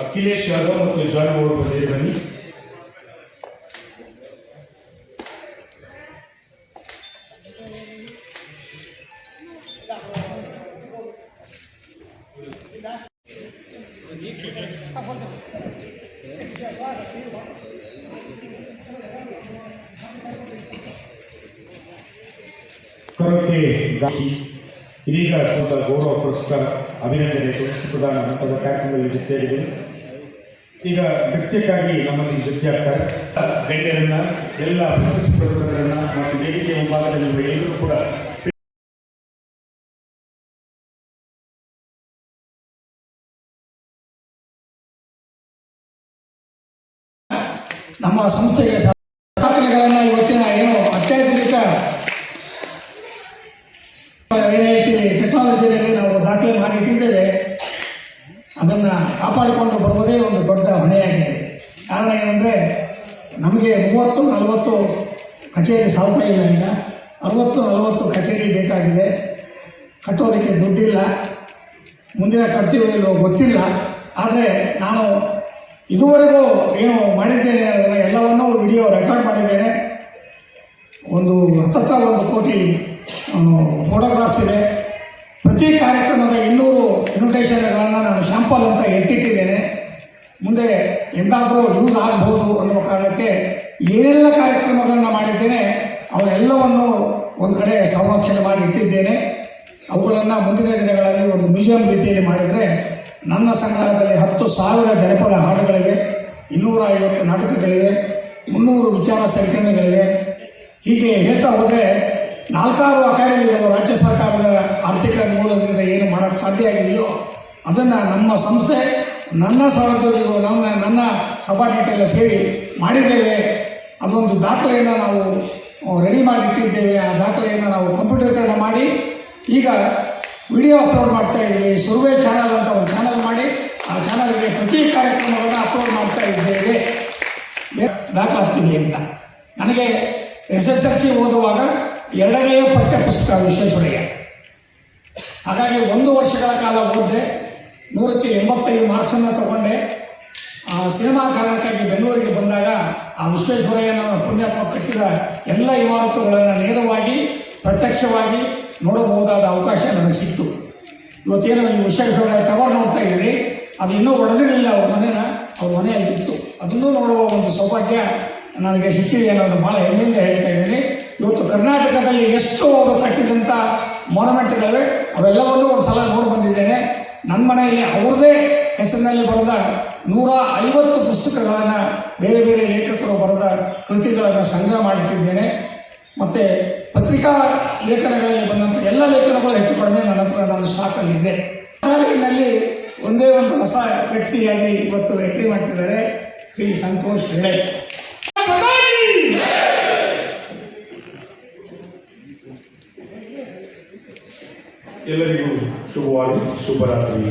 ಅಖಿಲೇಶ್ ಯಾದವ್ ಮತ್ತು ಜಾನ್ ಅವರು ಬಂದಿರಿ ಬನ್ನಿ ಕರೋಕೆ ಗಾಂಧಿ ಇದೀಗ ಸ್ವಂತ ಗೌರವ ಪುರಸ್ಕಾರ ಅಭಿನಂದನೆ ಪ್ರಶಸ್ತಿ ಪ್ರದಾನ ಹಂತದ ಕಾರ್ಯಕ್ರಮದಲ್ಲಿ ಜೊತೆಯಾಗಿದೆ ಈಗ ನೃತ್ಯಕ್ಕಾಗಿ ನಮ್ಮಲ್ಲಿ ಜೊತೆ ಆಗ್ತಾರೆ ಗಣ್ಯರನ್ನ ಎಲ್ಲ ಪ್ರಶಸ್ತಿ ಪುರಸ್ಕಾರಗಳನ್ನ ಮತ್ತು ವೇದಿಕೆ ಮುಂಭಾಗದಲ್ಲಿ ಎಲ್ಲರೂ ಕೂಡ ನಮ್ಮ ಸಂಸ್ಥೆಗೆ ಕಚೇರಿ ಸಾಲ್ತಾ ಇಲ್ಲ ಈಗ ಅರವತ್ತು, ನಲವತ್ತು ಕಚೇರಿ ಬೇಕಾಗಿದೆ. ಕಟ್ಟೋದಕ್ಕೆ ದುಡ್ಡಿಲ್ಲ. ಮುಂದಿನ ಕಟ್ತೀವೋ ಇಲ್ವೋ ಗೊತ್ತಿಲ್ಲ. ಆದರೆ ನಾನು ಇದುವರೆಗೂ ಏನು ಮಾಡಿದ್ದೇನೆ ಅದನ್ನು ಎಲ್ಲವನ್ನೂ ವಿಡಿಯೋ ರೆಕಾರ್ಡ್ ಮಾಡಿದ್ದೇನೆ. ಒಂದು ಹತ್ತತ್ರ ಒಂದು ಕೋಟಿ ಫೋಟೋಗ್ರಾಫ್ಸ್ ಇದೆ. ಪ್ರತಿ ಕಾರ್ಯಕ್ರಮದ ಇನ್ನೂರು ಇನ್ವಿಟೇಷನ್ಗಳನ್ನು ನಾನು ಶ್ಯಾಂಪಲ್ ಅಂತ ಎತ್ತಿಟ್ಟಿದ್ದೇನೆ. ಮುಂದೆ ಎಂದಾದರೂ ಯೂಸ್ ಆಗ್ಬೋದು ಅನ್ನೋ ಕಾರಣಕ್ಕೆ ಏನೆಲ್ಲ ಕಾರ್ಯಕ್ರಮಗಳನ್ನು ಮಾಡಿದ್ದೇನೆ. ಅವೆಲ್ಲವನ್ನು ಒಂದು ಕಡೆ ಸಂರಕ್ಷಣೆ ಮಾಡಿ ಇಟ್ಟಿದ್ದೇನೆ. ಅವುಗಳನ್ನು ಮುಂದಿನ ದಿನಗಳಲ್ಲಿ ಒಂದು ಮ್ಯೂಸಿಯಂ ರೀತಿಯಲ್ಲಿ ಮಾಡಿದರೆ ನನ್ನ ಸಂಗ್ರಹದಲ್ಲಿ ಹತ್ತು ಸಾವಿರ ಜನಪದ ಹಾಡುಗಳಿವೆ, ಇನ್ನೂರ ಐವತ್ತು ನಾಟಕಗಳಿವೆ, ಮುನ್ನೂರು ವಿಚಾರ ಸಂಕಿರಣಗಳಿವೆ. ಹೀಗೆ ಹೇಳ್ತಾ ಹೋದರೆ ನಾಲ್ಕಾರು ಅಕಾಡೆಮಿಗಳು ರಾಜ್ಯ ಸರ್ಕಾರದ ಆರ್ಥಿಕ ಮೂಲದಿಂದ ಏನು ಮಾಡೋಕ್ಕೆ ಸಾಧ್ಯ ಆಗಿದೆಯೋ ಅದನ್ನು ನಮ್ಮ ಸಂಸ್ಥೆ, ನನ್ನ ಸಹೋದ್ಯೋಗಿಗಳು ನನ್ನ ನನ್ನ ಎಲ್ಲ ಸೇರಿ ಮಾಡಿದ್ದೇವೆ. ಅದೊಂದು ದಾಖಲೆಯನ್ನು ನಾವು ರೆಡಿ ಮಾಡಿ ಇಟ್ಟಿದ್ದೇವೆ. ಆ ದಾಖಲೆಯನ್ನು ನಾವು ಕಂಪ್ಯೂಟರ್ಕರಣ ಮಾಡಿ, ಈಗ ವಿಡಿಯೋ ಅಪ್ಲೋಡ್ ಮಾಡ್ತಾ ಇದ್ದೀವಿ. ಸುರ್ವೆ ಚಾನಲ್ ಅಂತ ಒಂದು ಚಾನಲ್ ಮಾಡಿ, ಆ ಚಾನಲ್ಗೆ ಪ್ರತಿ ಕಾರ್ಯಕ್ರಮಗಳನ್ನು ಅಪ್ಲೋಡ್ ಮಾಡ್ತಾ ಇದ್ದೇವೆ. ದಾಖಲಾಗ್ತೀವಿ ಅಂತ. ನನಗೆ ಎಸ್ ಎಸ್ ಎಲ್ ಸಿ ಓದುವಾಗ ಎರಡನೆಯ ಪಠ್ಯ ಪುಸ್ತಕ ವಿಶ್ವೇಶ್ವರಯ್ಯ. ಹಾಗಾಗಿ ಒಂದು ವರ್ಷಗಳ ಕಾಲ ಓದಿದೆ, ನೂರಕ್ಕೆ ಎಂಬತ್ತೈದು ಮಾರ್ಕ್ಸನ್ನು ತಗೊಂಡೆ. ಸಿನಿಮಾ ಕಾರಣಕ್ಕಾಗಿ ಬೆಂಗಳೂರಿಗೆ ಬಂದಾಗ ಆ ವಿಶ್ವೇಶ್ವರಯ್ಯನ ಪುಣ್ಯಾತ್ಮ ಕಟ್ಟಿದ ಎಲ್ಲ ಇಮಾರತುಗಳನ್ನು ನೇರವಾಗಿ, ಪ್ರತ್ಯಕ್ಷವಾಗಿ ನೋಡಬಹುದಾದ ಅವಕಾಶ ನನಗೆ ಸಿಕ್ತು. ಇವತ್ತೇನು ನೀವು ವಿಶ್ವೇಶ್ವರಯ್ಯ ಟವರ್ ನೋಡ್ತಾ ಇದ್ದೀರಿ, ಅದು ಇನ್ನೂ ಒಡೆದಿರಲಿಲ್ಲ ಅವ್ರ ಮನೇನ, ಅವ್ರ ಮನೆಯಲ್ಲಿತ್ತು. ಅದನ್ನೂ ನೋಡುವ ಒಂದು ಸೌಭಾಗ್ಯ ನನಗೆ ಸಿಕ್ಕಿದೆ ಅನ್ನೋದು ಭಾಳ ಹೆಮ್ಮೆಯಿಂದ ಹೇಳ್ತಾ ಇದ್ದೀನಿ. ಇವತ್ತು ಕರ್ನಾಟಕದಲ್ಲಿ ಎಷ್ಟು ಅವರು ಕಟ್ಟಿದಂಥ ಮೊನಮೆಂಟ್ಗಳಿವೆ ಅವೆಲ್ಲವನ್ನೂ ಒಂದು ಸಲ ನೋಡಿ ಬಂದಿದ್ದೇನೆ. ನನ್ನ ಮನೆಯಲ್ಲಿ ಅವ್ರದೇ ಹೆಸರಿನಲ್ಲಿ ಬರೆದ ನೂರ ಐವತ್ತು ಪುಸ್ತಕಗಳನ್ನು ಬೇರೆ ಬೇರೆ ಲೇಖಕರು ಬರೆದ ಕೃತಿಗಳನ್ನು ಸಂಗ್ರಹ ಮಾಡಿಟ್ಟಿದ್ದೇನೆ. ಮತ್ತು ಪತ್ರಿಕಾ ಲೇಖನಗಳಲ್ಲಿ ಬಂದಂಥ ಎಲ್ಲ ಲೇಖನಗಳು ಹೆಚ್ಚು ಕಡಿಮೆ ನನ್ನ ಹತ್ರ ನನ್ನ ಸ್ಟಾಕಲ್ಲಿ ಇದೆ. ಕಾಲೇಜಿನಲ್ಲಿ ಒಂದೇ ಒಂದು ಹೊಸ ವ್ಯಕ್ತಿಯಾಗಿ ಇವತ್ತು ಎಂಟ್ರಿ ಮಾಡ್ತಿದ್ದಾರೆ ಶ್ರೀ ಸಂತೋಷ್ ಹೆಳೆ ಎಲ್ಲರಿಗೂ ಶುಭವಾಗಿ ಶುಭರಾತ್ರಿ.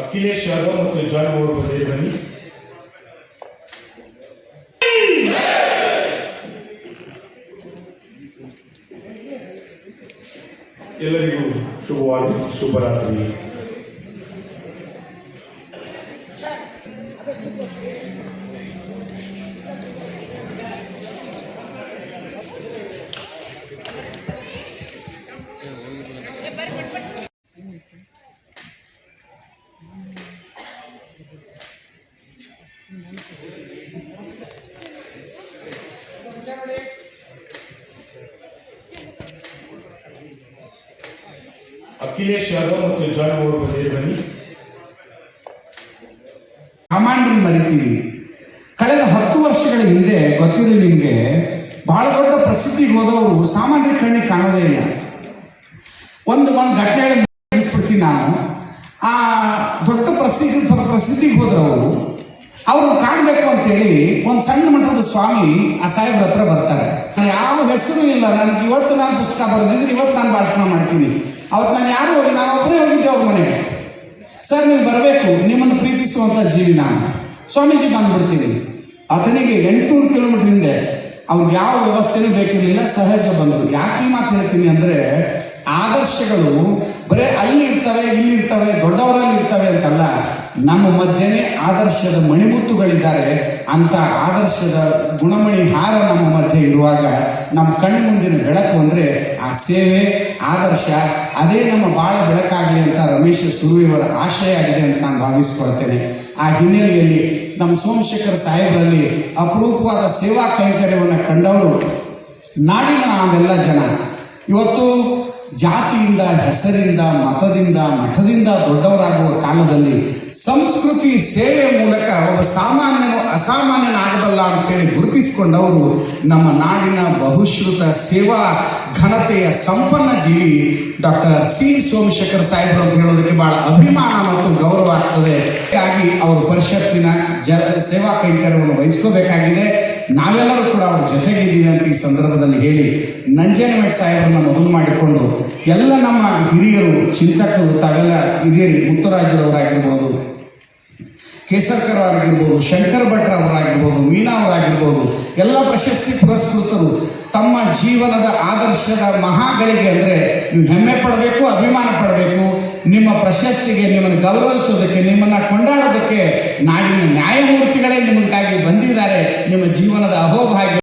ಅಖಿಲೇಶ್ ಯಾದವ್ ಮತ್ತು ಜಾನ್ ಅವರು ಬಂದಿರಿ ಬನ್ನಿ ಎಲ್ಲರಿಗೂ ಶುಭವಾಗಿ ಶುಭರಾತ್ರಿ ಅಖಿಲೇಶ್ ಯಾದವ್ ಮತ್ತು ಜಾನ್ ಅವರು ಬಂದಿರಿ ಬನ್ನಿ. ಕಮಾಂಡ್ ಮರಿತೀವಿ ಕಳೆದ ಹತ್ತು ವರ್ಷಗಳ ಹಿಂದೆ ಗೊತ್ತಿದೆ ನಿಮ್ಗೆ, ಬಹಳ ದೊಡ್ಡ ಪ್ರಸಿದ್ಧಿಗೆ ಹೋದವರು ಸಾಮಾನ್ಯ ಕಣ್ಣಿಗೆ ಕಾಣೋದೇ ಇಲ್ಲ. ಒಂದು ಒಂದು ಘಟನೆ ಮುಗಿಸ್ಬಿಡ್ತೀನಿ ನಾನು. ಆ ದೊಡ್ಡ ಪ್ರಸಿದ್ಧಿ, ಪ್ರಸಿದ್ಧಿಗೆ ಹೋದವರು ಅವರು ಕಾಣಬೇಕು ಅಂತೇಳಿ ಒಂದು ಸಣ್ಣ ಮಠದ ಸ್ವಾಮಿ ಆ ಸಾಹೇಬ್ರ ಹತ್ರ ಬರ್ತಾರೆ. ಯಾವ ಹೆಸರು ಇಲ್ಲ, ನನಗೆ ಇವತ್ತು ನಾನು ಪುಸ್ತಕ ಬರೆದಿದ್ದೀನಿ, ಇವತ್ತು ನಾನು ಭಾಷಣ ಮಾಡ್ತೀನಿ. ಅವತ್ತು ನಾನು ಯಾರು ಹೋಗಿ, ನಾನು ಒಬ್ಬರೇ ಹೋಗಿದ್ದೆ ಅವ್ರ ಮನೆಗೆ. ಸರ್, ನೀವು ಬರಬೇಕು, ನಿಮ್ಮನ್ನು ಪ್ರೀತಿಸುವಂಥ ಜೀವಿ ನಾನು. ಸ್ವಾಮೀಜಿ ಬಂದ್ಬಿಡ್ತೀನಿ. ಆತನಿಗೆ ಎಂಟುನೂರು ಕಿಲೋಮೀಟರ್ ಹಿಂದೆ ಅವ್ರಿಗೆ ಯಾವ ವ್ಯವಸ್ಥೆನೂ ಬೇಕಿರಲಿಲ್ಲ, ಸಹಜ ಬಂದರು. ಯಾಕೆ ಮಾತು ಹೇಳ್ತೀನಿ ಅಂದರೆ, ಆದರ್ಶಗಳು ಬರೀ ಅಲ್ಲಿ ನಮ್ಮ ಮಧ್ಯೆನೇ ಆದರ್ಶದ ಮಣಿಮುತ್ತುಗಳಿದ್ದಾರೆ ಅಂತ ಆದರ್ಶದ ಗುಣಮಣಿ ಹಾರ ನಮ್ಮ ಮಧ್ಯೆ ಇರುವಾಗ ನಮ್ಮ ಕಣ್ಣು ಮುಂದಿನ ಬೆಳಕು ಅಂದರೆ ಆ ಸೇವೆ, ಆದರ್ಶ, ಅದೇ ನಮ್ಮ ಬಾಳ ಬೆಳಕಾಗಲಿ ಅಂತ ರಮೇಶ್ ಸುರುವಿಯವರ ಆಶಯ ಆಗಿದೆ ಅಂತ ನಾನು ಭಾವಿಸ್ಕೊಳ್ತೇನೆ. ಆ ಹಿನ್ನೆಲೆಯಲ್ಲಿ ನಮ್ಮ ಸೋಮಶೇಖರ್ ಸಾಹೇಬರಲ್ಲಿ ಅಪರೂಪವಾದ ಸೇವಾ ಕೈಂಕರ್ಯವನ್ನು ಕಂಡವರು ನಾಡಿನ ನಾವೆಲ್ಲ ಜನ. ಇವತ್ತು ಜಾತಿಯಿಂದ, ಹೆಸರಿಂದ, ಮತದಿಂದ, ಮಠದಿಂದ ದೊಡ್ಡವರಾಗುವ ಕಾಲದಲ್ಲಿ ಸಂಸ್ಕೃತಿ ಸೇವೆ ಮೂಲಕ ಒಬ್ಬ ಸಾಮಾನ್ಯನು ಅಸಾಮಾನ್ಯನಾಗಬಲ್ಲ ಅಂತೇಳಿ ಗುರುತಿಸಿಕೊಂಡವರು ನಮ್ಮ ನಾಡಿನ ಬಹುಶ್ರುತ ಸೇವಾ ಘನತೆಯ ಸಂಪನ್ನ ಜೀವಿ ಡಾಕ್ಟರ್ ಸಿ ಸೋಮಶೇಖರ್ ಸಾಹೇಬರು ಅಂತ ಹೇಳೋದಕ್ಕೆ ಬಹಳ ಅಭಿಮಾನ ಮತ್ತು ಗೌರವ ಆಗ್ತದೆ. ಹಾಗಾಗಿ ಅವರು ಪರಿಷತ್ತಿನ ಜ ಸೇವಾ ಕೈಂಕರ್ಯವನ್ನು ವಹಿಸ್ಕೋಬೇಕಾಗಿದೆ. ನಾವೆಲ್ಲರೂ ಕೂಡ ಅವ್ರ ಜೊತೆಗಿದ್ದೀವಿ ಅಂತ ಈ ಸಂದರ್ಭದಲ್ಲಿ ಹೇಳಿ ನಂಜನವೇಟ್ ಸಾಹೇಬರನ್ನ ಮೊದಲು ಮಾಡಿಕೊಂಡು ಎಲ್ಲ ನಮ್ಮ ಹಿರಿಯರು, ಚಿಂತಕರು, ತಾವೆಲ್ಲ ಇದೇರಿ ಮುತ್ತುರಾಜರವರಾಗಿರ್ಬೋದು, ಕೇಸರ್ಕರ್ ಅವರಾಗಿರ್ಬೋದು, ಶಂಕರ್ ಭಟ್ರ ಅವರಾಗಿರ್ಬೋದು, ಮೀನಾ ಅವರಾಗಿರ್ಬೋದು, ಎಲ್ಲ ಪ್ರಶಸ್ತಿ ಪುರಸ್ಕೃತರು ತಮ್ಮ ಜೀವನದ ಆದರ್ಶದ ಮಹಾಗಳಿಗೆ ಅಂದರೆ ನೀವು ಹೆಮ್ಮೆ ಪಡಬೇಕು, ಅಭಿಮಾನ ಪಡಬೇಕು ನಿಮ್ಮ ಪ್ರಶಸ್ತಿಗೆ ನಿಮ್ಮನ್ನು ಗೌರವಿಸೋದಕ್ಕೆ ನಿಮ್ಮನ್ನು ಕೊಂಡಾಡೋದಕ್ಕೆ ನಾಡಿನ ನ್ಯಾಯಮೂರ್ತಿಗಳೇ ನಿಮಗಾಗಿ ಬಂದಿದ್ದಾರೆ. ನಿಮ್ಮ ಜೀವನದ ಅಹೋಭಾಗ್ಯ